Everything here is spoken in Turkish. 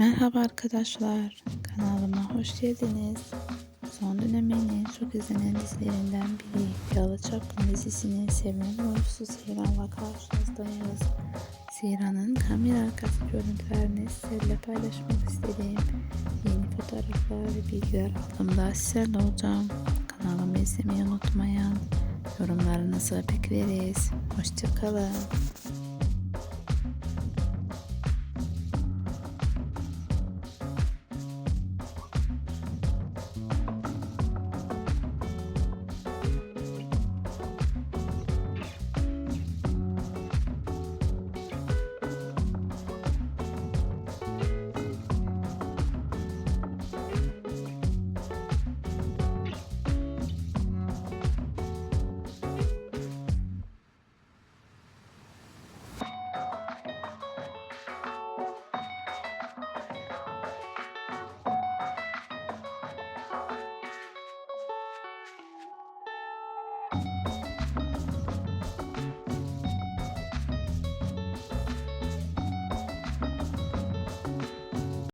Merhaba arkadaşlar, kanalıma hoş geldiniz. Son dönemin çok izlenen dizilerinden biri Yalı Çapkın dizisinin sevilen oyuncusu Seyran'la karşınızdayız. Seyran'ın kamera arkası görüntülerini sizlerle paylaşmak istedim. Yeni fotoğraflar ve bilgiler aldığımda sizlerle olacağım. Kanalımı izlemeyi unutmayın. Yorumlarınızı bekleriz. Hoşçakalın.